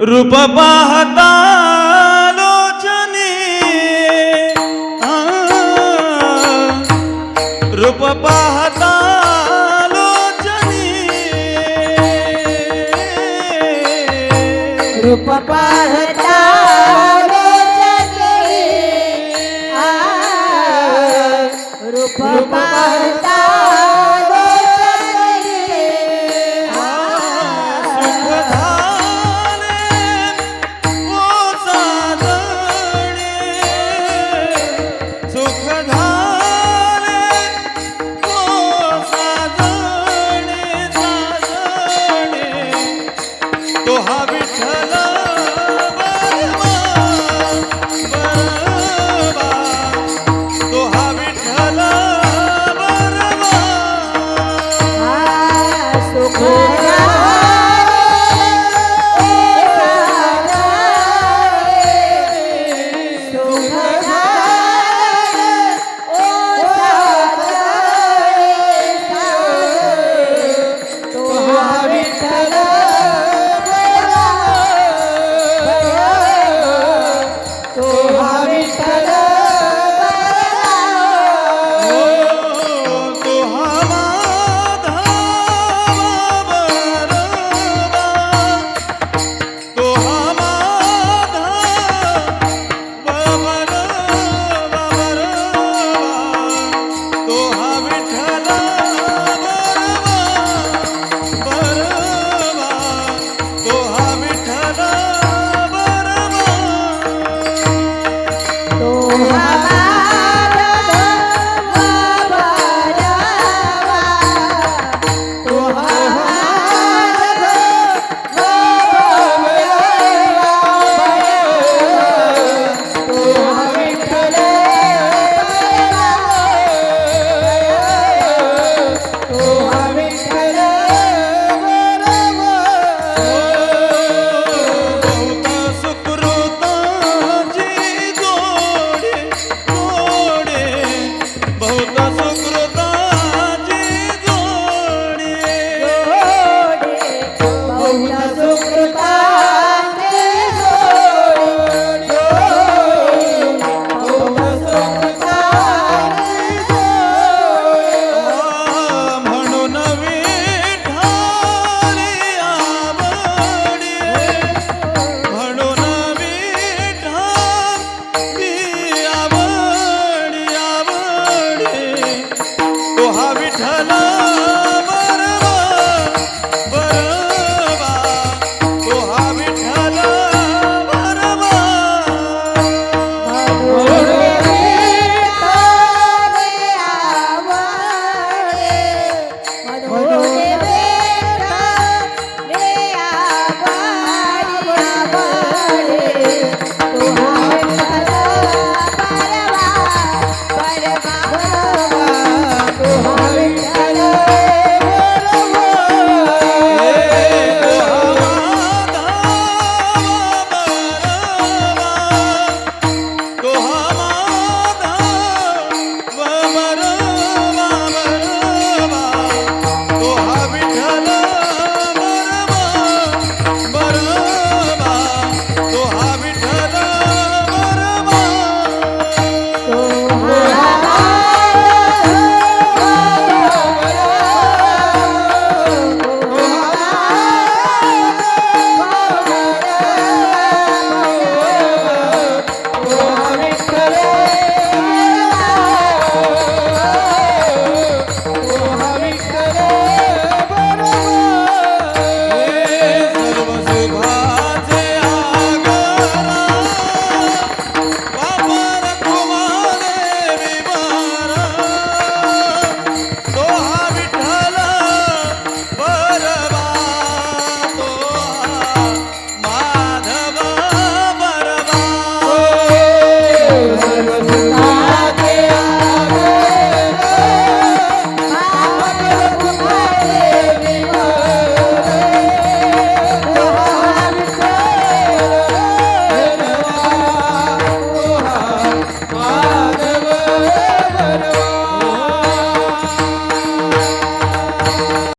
रूप पाहता लोचने. रूप पाहता लोचने. रूप पाहता रूप पाहता ಮಹಾವಿಠಲ লোহা বিঠালা